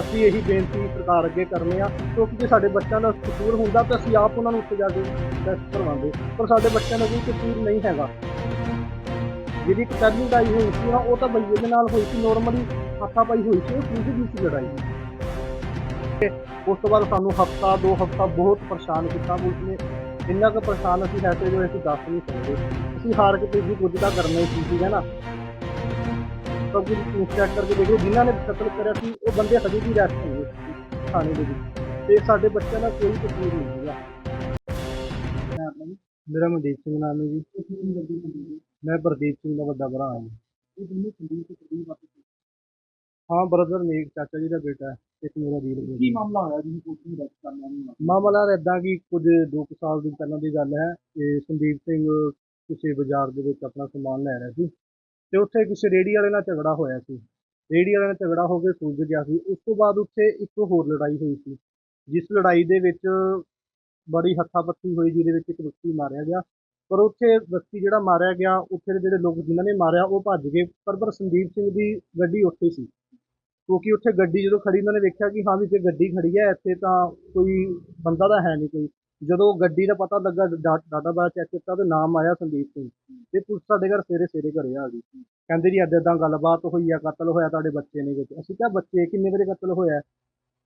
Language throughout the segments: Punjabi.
ਅਸੀਂ ਇਹੀ ਬੇਨਤੀ ਸਰਕਾਰ ਅੱਗੇ ਕਰਨੇ ਆ, ਕਿਉਂਕਿ ਜੇ ਸਾਡੇ ਬੱਚਿਆਂ ਦਾ ਕਸੂਰ ਹੁੰਦਾ ਤਾਂ ਅਸੀਂ ਆਪ ਉਹਨਾਂ ਨੂੰ ਉੱਥੇ ਜਾ ਕੇ ਟੈਸਟ ਕਰਵਾਉਂਦੇ। ਪਰ ਸਾਡੇ ਬੱਚਿਆਂ ਦਾ ਕੋਈ ਕਸੂਰ ਨਹੀਂ ਹੈਗਾ। ਜਿਹੜੀ ਇੱਕ ਪਹਿਲੀ ਲੜਾਈ ਹੋਈ ਸੀ ਨਾ, ਉਹ ਤਾਂ ਬਈਏ ਦੇ ਨਾਲ ਹੋਈ ਸੀ ਨੋਰਮਲੀ ਹੱਥਾ ਪਾਈ ਹੋਈ ਸੀ, ਉਹ ਦੂਜੀ ਦੀ ਸੀ ਲੜਾਈ। ਉਸ ਤੋਂ ਬਾਅਦ ਸਾਨੂੰ ਹਫਤਾ, ਦੋ ਹਫਤਾ ਬਹੁਤ ਪਰੇਸ਼ਾਨ ਕੀਤਾ ਪੁਲਿਸ ਨੇ। ਇੰਨਾ ਕੁ ਪਰੇਸ਼ਾਨ ਅਸੀਂ ਹੈ ਤੇ ਜੋ ਅਸੀਂ ਦੱਸ ਨਹੀਂ ਸਕਦੇ। ਅਸੀਂ ਹਾਰ ਕੇ ਵੀ ਕੁਝ ਤਾਂ ਕਰਨਾ ਹੀ ਸੀ, ਠੀਕ ਹੈ ਨਾ? ਕਿਉਂਕਿ ਚੈੱਕ ਕਰਕੇ ਦੇਖੋ ਜਿਨ੍ਹਾਂ ਨੇ ਕਤਲ ਕਰਿਆ ਸੀ ਉਹ ਬੰਦੇ ਹਜੇ ਵੀ ਰੈਸਟ ਹੋਏ ਸੀ ਥਾਣੇ ਦੇ ਵਿੱਚ। ਤੇ ਸਾਡੇ ਬੱਚਿਆਂ ਦਾ ਕੋਈ ਕਸੂਰ ਨਹੀਂ ਹੈਗਾ। ਮੇਰਾ ਮਨਦੀਪ ਸਿੰਘ ਨਾਮ ਹੈ ਜੀ। ਮੈਂ ਪ੍ਰਦੀਪ ਸਿੰਘ ਦਾ ਵੱਡਾ ਭਰਾ ਹਾਂ ਹਾਂ ਬ੍ਰਦਰ ਨੇ ਇੱਕ ਚਾਚਾ ਜੀ ਦਾ ਬੇਟਾ ਹੈ ਇੱਕ ਮੇਰਾ ਵੀਰ ਹੈ। ਕੀ ਮਾਮਲਾ ਹੋਇਆ ਜਿਹਨੂੰ ਪੁਲਿਸ ਨੇ ਰੈਸਟ ਕਰਨਾ ਨਹੀਂ ਮਾਮਲਾ ਇਦਾਂ ਕਿ ਕੁਝ ਦੋ ਕੁ ਸਾਲ ਦੀ ਪਹਿਲਾਂ ਦੀ ਗੱਲ ਹੈ ਕਿ ਸੰਦੀਪ ਸਿੰਘ ਕਿਸੇ ਬਾਜ਼ਾਰ ਦੇ ਵਿੱਚ ਆਪਣਾ ਸਮਾਨ ਲੈ ਰਿਹਾ ਸੀ। ਤੇ ਉੱਥੇ ਕਿਸੇ ਰੇੜੀ ਵਾਲੇ ਨਾਲ ਝਗੜਾ ਹੋਇਆ ਸੀ। ਰੇੜੀ ਵਾਲੇ ਨਾਲ ਝਗੜਾ ਹੋ ਕੇ ਸੁਲਝ ਗਿਆ ਸੀ। ਉਸ ਤੋਂ ਬਾਅਦ ਉੱਥੇ ਇੱਕ ਹੋਰ ਲੜਾਈ ਹੋਈ ਸੀ, ਜਿਸ ਲੜਾਈ ਦੇ ਵਿੱਚ ਬੜੀ ਹੱਥਾਪੱਤੀ ਹੋਈ, ਜਿਹਦੇ ਵਿੱਚ ਇੱਕ ਵਿਅਕਤੀ ਮਾਰਿਆ ਗਿਆ। ਪਰ ਉੱਥੇ ਵਿਅਕਤੀ ਜਿਹੜਾ ਮਾਰਿਆ ਗਿਆ, ਉੱਥੇ ਦੇ ਜਿਹੜੇ ਲੋਕ ਜਿਨ੍ਹਾਂ ਨੇ ਮਾਰਿਆ, ਉਹ ਭੱਜ ਗਏ। ਪਰ ਪਰ ਸੰਦੀਪ ਸਿੰਘ ਦੀ ਗੱਡੀ ਉੱਥੇ ਸੀ। ਕਿਉਂਕਿ ਉੱਥੇ ਗੱਡੀ ਜਦੋਂ ਖੜੀ, ਉਹਨਾਂ ਨੇ ਵੇਖਿਆ ਕਿ ਹਾਂ ਵੀ ਇੱਥੇ ਗੱਡੀ ਖੜੀ ਹੈ, ਇੱਥੇ ਤਾਂ ਕੋਈ ਬੰਦਾ ਤਾਂ ਹੈ ਨਹੀਂ ਕੋਈ। ਜਦੋਂ ਗੱਡੀ ਦਾ ਪਤਾ ਲੱਗਾ, ਡਾ, ਡਾਟਾ ਬਾਅਦ ਚੈੱਕ ਕੀਤਾ ਤੇ ਨਾਮ ਆਇਆ ਸੰਦੀਪ ਸਿੰਘ। ਤੇ ਪੁਲਿਸ ਸਾਡੇ ਘਰ ਸਵੇਰੇ ਸਵੇਰੇ ਘਰੇ ਆ ਗਈ। ਕਹਿੰਦੇ ਜੀ ਏਦਾਂ ਏਦਾਂ ਗੱਲਬਾਤ ਹੋਈ ਆ, ਕਤਲ ਹੋਇਆ ਤੁਹਾਡੇ ਬੱਚੇ ਨੇ ਵਿੱਚ। ਅਸੀਂ ਕਿਹਾ, ਬੱਚੇ ਕਿੰਨੇ ਵਜੇ ਕਤਲ ਹੋਇਆ?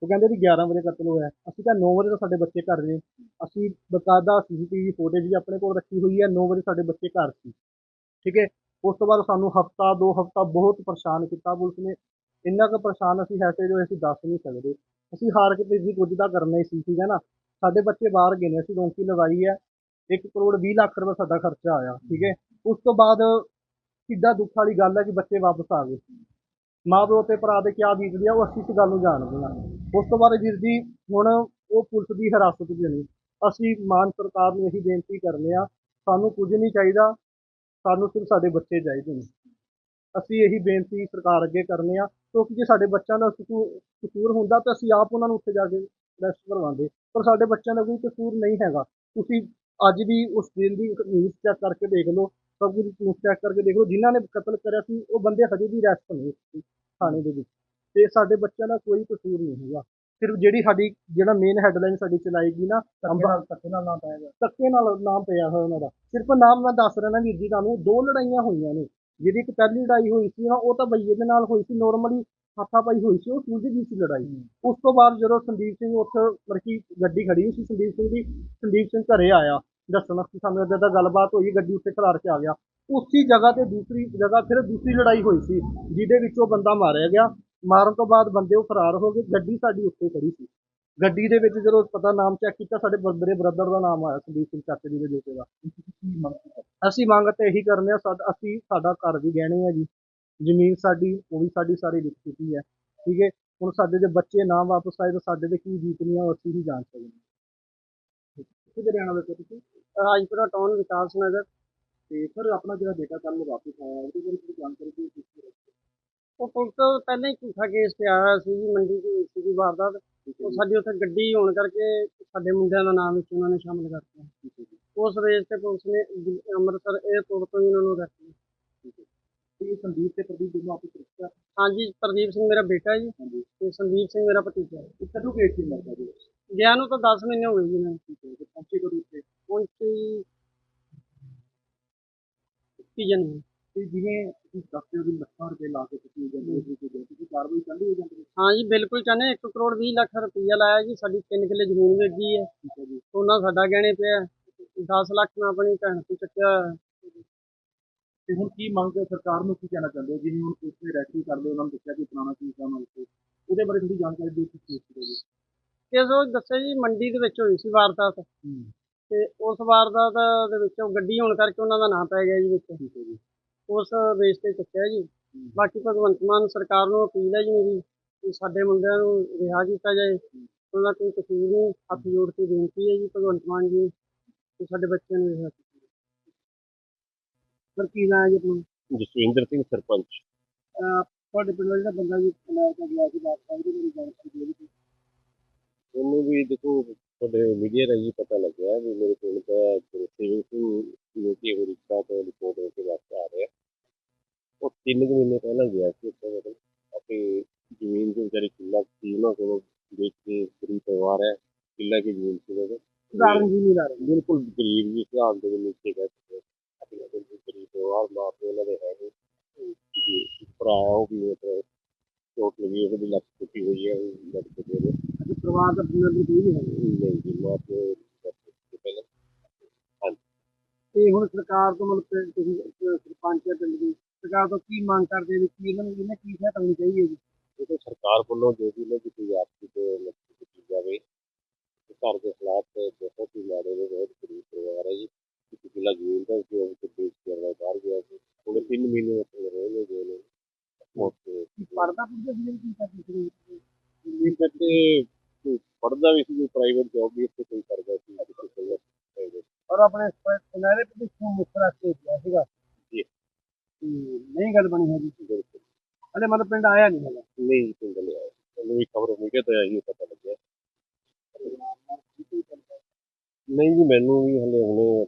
ਉਹ ਕਹਿੰਦੇ ਜੀ 11 ਵਜੇ ਕਤਲ ਹੋਇਆ। ਅਸੀਂ ਕਿਹਾ 9 ਵਜੇ ਤਾਂ ਸਾਡੇ ਬੱਚੇ ਘਰ ਨੇ। ਅਸੀਂ ਬਕਾਇਦਾ ਸੀਸੀਟੀਵੀ ਫੁਟੇਜ ਵੀ ਆਪਣੇ ਕੋਲ ਰੱਖੀ ਹੋਈ ਹੈ 9 ਵਜੇ ਸਾਡੇ ਬੱਚੇ ਘਰ ਸੀ। ਠੀਕ ਹੈ? ਉਸ ਤੋਂ ਬਾਅਦ ਸਾਨੂੰ ਹਫਤਾ, ਦੋ ਹਫਤਾ ਬਹੁਤ ਪਰੇਸ਼ਾਨ ਕੀਤਾ ਪੁਲਿਸ ਨੇ। ਇੰਨਾ ਕੁ ਪਰੇਸ਼ਾਨ ਅਸੀਂ ਹੈ ਤੇ ਜੋ ਅਸੀਂ ਦੱਸ ਨਹੀਂ ਸਕਦੇ। ਅਸੀਂ ਹਾਰ ਕੇ ਤੇਜ਼ੀ ਕੁਝ ਤਾਂ ਕਰਨਾ ਹੀ ਸੀ, ਠੀਕ ਹੈ ਨਾ? ਸਾਡੇ ਬੱਚੇ ਬਾਹਰ ਗਏ ਨੇ, ਅਸੀਂ ਰੌਂਕੀ ਲਗਾਈ ਹੈ। 1 ਕਰੋੜ 20 ਲੱਖ ਰੁਪਏ ਸਾਡਾ ਖਰਚਾ ਆਇਆ, ਠੀਕ ਹੈ। ਉਸ ਤੋਂ ਬਾਅਦ ਕਿੱਦਾਂ ਦੁੱਖ ਵਾਲੀ ਗੱਲ ਹੈ ਕਿ ਬੱਚੇ ਵਾਪਸ ਆ ਗਏ। ਮਾਂ ਪਿਓ ਤੇ ਭਰਾ ਦੇ ਕਿਆ ਬੀਤਦੀ ਆ, ਉਹ ਅਸੀਂ ਇਸ ਗੱਲ ਨੂੰ ਜਾਣਦੇ ਹਾਂ। ਉਸ ਤੋਂ ਬਾਅਦ ਵੀਰ ਜੀ, ਹੁਣ ਉਹ ਪੁਲਿਸ ਦੀ ਹਿਰਾਸਤ 'ਚ ਨੇ। ਅਸੀਂ ਮਾਨ ਸਰਕਾਰ ਨੂੰ ਇਹੀ ਬੇਨਤੀ ਕਰਨੇ ਆ, ਸਾਨੂੰ ਕੁਝ ਨਹੀਂ ਚਾਹੀਦਾ, ਸਾਨੂੰ ਸਿਰਫ ਸਾਡੇ ਬੱਚੇ ਚਾਹੀਦੇ ਨੇ। ਅਸੀਂ ਇਹੀ ਬੇਨਤੀ ਸਰਕਾਰ ਅੱਗੇ ਕਰਨੇ ਆ, ਕਿਉਂਕਿ ਜੇ ਸਾਡੇ ਬੱਚਿਆਂ ਦਾ ਕਸੂ- ਕਸੂਰ ਹੁੰਦਾ ਤਾਂ ਅਸੀਂ ਆਪ ਉਹਨਾਂ ਨੂੰ ਉੱਥੇ ਜਾ ਕੇ ਰੈਸਟ ਕਰਵਾਉਂਦੇ। ਪਰ ਸਾਡੇ ਬੱਚਿਆਂ ਦਾ ਕੋਈ ਕਸੂਰ ਨਹੀਂ ਹੈਗਾ। ਤੁਸੀਂ ਅੱਜ ਵੀ ਉਸ ਦਿਨ ਦੀ ਨਿਊਜ਼ ਚੈੱਕ ਕਰਕੇ ਦੇਖ ਲਓ ਸਭ ਕੁਝ ਨਿਊਜ਼ ਚੈੱਕ ਕਰਕੇ ਦੇਖ ਲਓ ਜਿਨ੍ਹਾਂ ਨੇ ਕਤਲ ਕਰਿਆ ਸੀ ਉਹ ਬੰਦੇ ਹਜੇ ਵੀ ਰੈਸਟ ਨੇ ਸੀ ਥਾਣੇ ਦੇ ਵਿੱਚ। ਤੇ ਸਾਡੇ ਬੱਚਿਆਂ ਦਾ ਕੋਈ ਕਸੂਰ ਨਹੀਂ ਹੈਗਾ। ਸਿਰਫ ਜਿਹੜੀ ਸਾਡੀ ਜਿਹੜਾ ਮੇਨ ਹੈਡਲਾਈਨ ਸਾਡੀ ਚਲਾਏਗੀ ਨਾ ਅੰਬਾ ਧੱਕੇ ਨਾਲ ਨਾ ਪਾਏਗਾ ਧੱਕੇ ਨਾਲ ਨਾਮ ਪਿਆ ਹੋਇਆ ਉਹਨਾਂ ਦਾ। ਸਿਰਫ ਨਾਮ ਮੈਂ ਦੱਸ ਰਿਹਾ ਵੀਰ ਜੀ ਤੁਹਾਨੂੰ ਦੋ ਲੜਾਈਆਂ ਹੋਈਆਂ ਨੇ। ਜਿਹੜੀ ਇੱਕ ਪਹਿਲੀ ਲੜਾਈ ਹੋਈ ਸੀ ਨਾ ਉਹ ਤਾਂ ਬਈਏ ਦੇ ਨਾਲ ਹੋਈ ਸੀ। ਨਾਰਮਲੀ ਹੱਥਾ ਪਾਈ ਹੋਈ ਸੀ ਉਹ ਸੂਝੀ ਦੀ ਸੀ ਲੜਾਈ। ਉਸ ਤੋਂ ਬਾਅਦ ਜਦੋਂ ਸੰਦੀਪ ਸਿੰਘ ਉੱਥੇ ਲੜਕੀ ਗੱਡੀ ਖੜੀ ਸੀ ਸੰਦੀਪ ਸਿੰਘ ਦੀ ਸੰਦੀਪ ਸਿੰਘ ਘਰੇ ਆਇਆ ਦੱਸਣਾ ਕਿ ਸਾਨੂੰ ਏਦਾਂ ਦਾ ਗੱਲਬਾਤ ਹੋਈ ਗੱਡੀ ਉੱਤੇ ਖਲਾਰ ਕੇ ਆ ਗਿਆ। ਉਸੀ ਜਗ੍ਹਾ ਤੇ ਦੂਸਰੀ ਜਗ੍ਹਾ ਫਿਰ ਦੂਸਰੀ ਲੜਾਈ ਹੋਈ ਸੀ ਜਿਹਦੇ ਵਿੱਚ ਉਹ ਬੰਦਾ ਮਾਰਿਆ ਗਿਆ। ਮਾਰਨ ਤੋਂ ਬਾਅਦ ਬੰਦੇ ਉਹ ਫਰਾਰ ਹੋ ਗਏ ਗੱਡੀ ਸਾਡੀ ਉੱਤੇ ਖੜੀ ਸੀ। ਗੱਡੀ ਦੇ ਵਿੱਚ ਜਦੋਂ ਪਤਾ ਨਾਮ ਚੈੱਕ ਕੀਤਾ ਸਾਡੇ ਮੇਰੇ ਬ੍ਰਦਰ ਦਾ ਨਾਮ ਆਇਆ ਸੰਦੀਪ ਸਿੰਘ ਚਾਚੇ ਜੀ ਦੇ ਬੇਟੇ ਦਾ। ਅਸੀਂ ਮੰਗ ਤੇ ਇਹੀ ਕਰਨੇ ਆ ਸਾਡਾ ਅਸੀਂ ਸਾਡਾ ਘਰ ਵੀ ਗਹਿਣੇ ਆ ਜੀ। ਜ਼ਮੀਨ ਸਾਡੀ ਉਹ ਵੀ ਸਾਡੀ ਸਾਰੀ ਵਿਕ ਚੁੱਕੀ ਹੈ ਠੀਕ ਹੈ? ਹੁਣ ਸਾਡੇ ਦੇ ਬੱਚੇ ਨਾ ਵਾਪਸ ਆਏ ਤਾਂ ਸਾਡੇ ਦੇ ਕੀ ਬੀਤਨੀਆਂ ਉਹ ਅਸੀਂ ਹੀ ਜਾਣ ਸਕਦੇ। ਹਾਂ ਕਿੱਥੇ ਰਹਿਣਾ ਵੇ ਤੁਸੀਂ? ਰਾਜਪੁਰਾ ਟਾਊਨ ਵਿਕਾਸ ਨਗਰ। ਤੇ ਸਰ ਆਪਣਾ ਜਿਹੜਾ ਬੇਟਾ ਕੱਲ ਵਾਪਸ ਆਇਆ ਉਹਦੇ ਬਾਰੇ ਕੋਈ ਜਾਣਕਾਰੀ ਕਿਸ ਤਰ੍ਹਾਂ ਉਹ ਪੁਲਿਸ ਤੋਂ ਪਹਿਲਾਂ ਹੀ ਝੂਠਾ ਕੇਸ ਪਿਆ ਹੋਇਆ ਸੀ ਜੀ ਮੰਡੀ ਚ ਹੋਈ ਸੀ ਵਾਰਦਾਤ ਉਹ ਸਾਡੀ ਉੱਥੇ ਗੱਡੀ ਹੋਣ ਕਰਕੇ ਸਾਡੇ ਮੁੰਡਿਆਂ ਦਾ ਨਾਮ ਵਿੱਚ ਉਹਨਾਂ ਨੇ ਸ਼ਾਮਲ ਕਰਤਾ। ਉਸ ਰੇਸ ਤੇ ਪੁਲਿਸ ਨੇ ਦਿ- ਅੰਮ੍ਰਿਤਸਰ 에ਅਰਪੋਰਟ ਤੋਂ ਹੀ ਉਹਨਾਂ ਨੂੰ ਤੇ ਇਹ ਸੰਦੀਪ ਤੇ ਪ੍ਰਦੀਪ ਦੋਨੋਂ ਆਪਸ ਵਿੱਚ ਰਿਸ਼ਤਾ ਹਾਂਜੀ ਪ੍ਰਦੀਪ ਸਿੰਘ ਮੇਰਾ ਬੇਟਾ ਜੀ ਤੇ ਸੰਦੀਪ ਸਿੰਘ ਮੇਰਾ ਭਤੀਜਾ ਹੈ ਇਹ ਕਦੋਂ ਗਏ ਸੀ ਮਰਦਾ ਜੀ? ਗਿਆ ਨੂੰ ਤਾਂ 10 ਮਹੀਨੇ ਹੋ ਗਏ ਜੀ ਮੈਂ। ਤੇ ਪਹੁੰਚੇ ਕਦੋਂ ਉੱਥੇ ਪਹੁੰਚੀ 21 ਜਨਵਰੀ। ਤੇ ਜਿਵੇਂ ਤੁਸੀਂ ਦੱਸਦੇ ਹੋ ਵੀ ਲੱਖਾਂ ਰੁਪਏ ਲਾ ਕੇ ਤੁਸੀਂ ਜਾਂਦੇ ਹੋ ਤੁਸੀਂ ਤੁਸੀਂ ਕਾਰਵਾਈ ਚੱਲ ਹੋ ਜਾਂਦੀ ਹੈ ਹਾਂ ਜੀ ਬਿਲਕੁਲ ਚਾਹਨੇ 1 ਕਰੋੜ 20 ਲੱਖ ਰੁਪਈਆ ਲਾਇਆ ਜੀ ਸਾਡੀ 3 ਕਿੱਲੇ ਜ਼ਮੀਨ ਵੇਚੀ ਹੈ। ਠੀਕ ਹੈ ਜੀ। ਸੋਨਾ ਸਾਡਾ ਗਹਿਣੇ ਪਿਆ। 10 ਲੱਖ ਮੈਂ ਆਪਣੀ ਭੈਣ ਤੋਂ ਚੱਕਿਆ। ਹੋਇਆ। ਤੇ ਹੁਣ ਕੀ ਮੰਗ ਸਰਕਾਰ ਨੂੰ ਕੀ ਕਹਿਣਾ ਚਾਹੁੰਦੇ ਹੋ? ਜਿਵੇਂ ਹੁਣ ਪੁਲਿਸ ਨੇ ਰੈਸਕਿਊ ਕਰ ਲਿਆ ਉਹਨਾਂ ਨੂੰ ਦੱਸਿਆ ਕਿ ਪੁਰਾਣਾ ਕੀ ਕੰਮ ਹੈ ਉੱਥੇ ਉਹਦੇ ਬਾਰੇ ਥੋੜੀ ਜਾਣਕਾਰੀ ਦਿਓ ਕਿ ਕੀ ਹੋਵੇ ਕੇਸ ਉਹ ਦੱਸਿਆ ਜੀ ਮੰਡੀ ਦੇ ਵਿੱਚ ਹੋਈ ਸੀ ਵਾਰਦਾਤ। ਤੇ ਉਸ ਵਾਰਦਾਤ ਦੇ ਵਿੱਚ ਗੱਡੀ ਹੋਣ ਕਰਕੇ ਉਹਨਾਂ ਦਾ ਨਾਮ ਪੈ ਗਿਆ ਜੀ ਵਿੱਚ। ਉਸ ਬੇਸ ਤੇ ਚੱਕਿਆ ਜੀ। ਬਾਕੀ ਭਗਵੰਤ ਮਾਨ ਸਰਕਾਰ ਨੂੰ ਅਪੀਲ ਹੈ ਜੀ ਮੇਰੀ ਕਿ ਸਾਡੇ ਮੁੰਡਿਆਂ ਨੂੰ ਰਿਹਾ ਕੀਤਾ ਜਾਏ। ਉਹਨਾਂ ਦਾ ਕੋਈ ਕਸੂਰ ਨਹੀਂ ਹੱਥ ਜੋੜ ਕੇ ਬੇਨਤੀ ਹੈ ਜੀ ਭਗਵੰਤ ਮਾਨ ਜੀ ਕਿ ਸਾਡੇ ਬੱਚਿਆਂ ਨੂੰ ਰਿਹਾ। ਸਰ ਕੀ ਨਾਂ ਹੈ ਜੀ ਆਪਣਾ? ਜਸਵਿੰਦਰ ਸਿੰਘ ਸਰਪੰਚ। ਅਹ ਤੁਹਾਡੇ ਪਿੰਡ ਦਾ ਜਿਹੜਾ ਬੰਦਾ ਜੀ ਅਮਰੀਕਾ ਗਿਆ ਸੀ ਵਾਪਸ ਆਉਂਦੇ ਮੇਰੀ ਜਾਣਕਾਰੀ ਦੇ ਦਿਓ ਉਹਨੂੰ ਵੀ ਦੇਖੋ ਤੁਹਾਡੇ ਮੀਡੀਆ ਰਾਹੀਂ ਪਤਾ ਲੱਗਿਆ ਵੀ ਮੇਰੇ ਪਿੰਡ ਦਾ ਗੁਰਸੇਵਕ ਸਿੰਘ ਜੋ ਕਿ ਅਮਰੀਕਾ ਤੋਂ ਰਿਪੋਰਟ ਹੋ ਕੇ ਵਾਪਸ ਆ ਰਿਹਾ। ਉਹ ਤਿੰਨ ਕੁ ਮਹੀਨੇ ਪਹਿਲਾਂ ਗਿਆ ਸੀ ਉੱਥੇ ਮਤਲਬ ਆਪਣੀ ਜ਼ਮੀਨ ਦੇ ਵਿਚਾਰੀ ਕਿੱਲਾ ਸੀ ਉਹਨਾਂ ਕੋਲੋਂ ਵੇਚ ਕੇ ਗਰੀਬ ਪਰਿਵਾਰ ਹੈ ਕਿੱਲਾ ਕੀ ਜ਼ਮੀਨ ਸੀ ਉਹਦੇ ਉਦਾਹਰਨ ਜੀ ਨਹੀਂ ਲਾ ਰਹੇ? ਬਿਲਕੁਲ ਗਰੀਬ ਜੀ ਹਿਸਾਬ ਦੇ ਵਿੱਚ ਨੀਚੇ ਗਏ ਸੀ ਆਪਣੇ ਬਿਲਕੁਲ ਗਰੀਬ ਪਰਿਵਾਰ ਮਾਂ ਪਿਓ ਉਹਨਾਂ ਦੇ ਹੈ ਨਹੀਂ। ਜੀ ਭਰਾ ਉਹ ਵੀ ਮਤਲਬ ਚੋਟ ਲੱਗੀ ਉਹਦੀ ਲੱਤ ਟੁੱਟੀ ਹੋਈ ਹੈ ਉਹ ਲੱਤ ਟੁੱਟੀ ਹੋਈ ਹੈ ਪਰਿਵਾਰ ਦਾ ਬੁਨਿਆਦੀ ਕੋਈ ਨਹੀਂ ਹੈ। ਨਹੀਂ ਜੀ ਮਾਂ ਪਿਓ ਦੀ ਤੋਂ ਪਹਿਲਾਂ। ਤੇ ਹੁਣ ਸਰਕਾਰ ਤੋਂ ਮਤਲਬ ਤੁਸੀਂ ਸਰਪੰਚ ਹੈ ਪਿੰਡ ਦੀ ਸਰਕਾਰ ਤੋਂ ਕੀ ਮੰਗ ਕਰਦੇ ਵੀ ਕੀ ਇਹਨਾਂ ਨੂੰ ਇਹਨੇ ਕੀ ਸਹਾਇਤਾ ਹੋਣੀ ਚਾਹੀਦੀ ਹੈ ਜੀ? ਦੇਖੋ ਸਰਕਾਰ ਵੱਲੋਂ ਜੋ ਵੀ ਇਹਨਾਂ ਦੀ ਕੋਈ ਆਰਥਿਕ ਮਦਦ ਕੀਤੀ ਜਾਵੇ ਤੇ ਘਰ ਦੇ ਹਾਲਾਤ ਬਹੁਤ ਹੀ ਮਾੜੇ ਨੇ ਬਹੁਤ ਗਰੀਬ ਪਰਿਵਾਰ ਹੈ ਜੀ। ਇੱਕ ਕਿੱਲਾ ਜ਼ਮੀਨ ਦਾ ਜੋ ਮਹੀਨੇ ਉੱਥੇ ਰਹੇ ਨੇ। ਜੋ ਨੇ ਬਹੁਤ ਪੜਦਾ ਪੁੱਛਦਾ ਸੀ ਕੀ ਕਰਦੇ ਸੀ? ਇਹ ਬੱਚੇ ਪੜਦਾ ਵੀ ਸੀ ਕੋਈ ਪ੍ਰਾਈਵੇਟ ਜੌਬ ਵੀ ਇੱਥੇ ਕੋਈ ਕਰਦਾ ਸੀ ਕਿਸੇ ਕੋਲ private ਔਰ ਆਪਣੇ ਸੁਨਹਿਰੇ ਭਵਿੱਖ ਨੂੰ ਮੁੱਖ ਰੱਖ ਕੇ ਗਿਆ ਸੀਗਾ। ਜੀ। ਤੇ ਨਹੀਂ ਗੱਲ ਬਣੀ ਹੈਗੀ। ਬਿਲਕੁਲ। ਹਲੇ ਮਤਲਬ ਪਿੰਡ ਆਇਆ ਨਹੀਂ ਹੈਗਾ ਨਹੀਂ ਪਿੰਡ ਮੈਨੂੰ ਖਬਰ ਤੇ ਪਤਾ ਲੱਗਿਆ। ਨਹੀਂ ਜੀ ਮੈਨੂੰ ਵੀ ਹਲੇ ਹੁਣੇ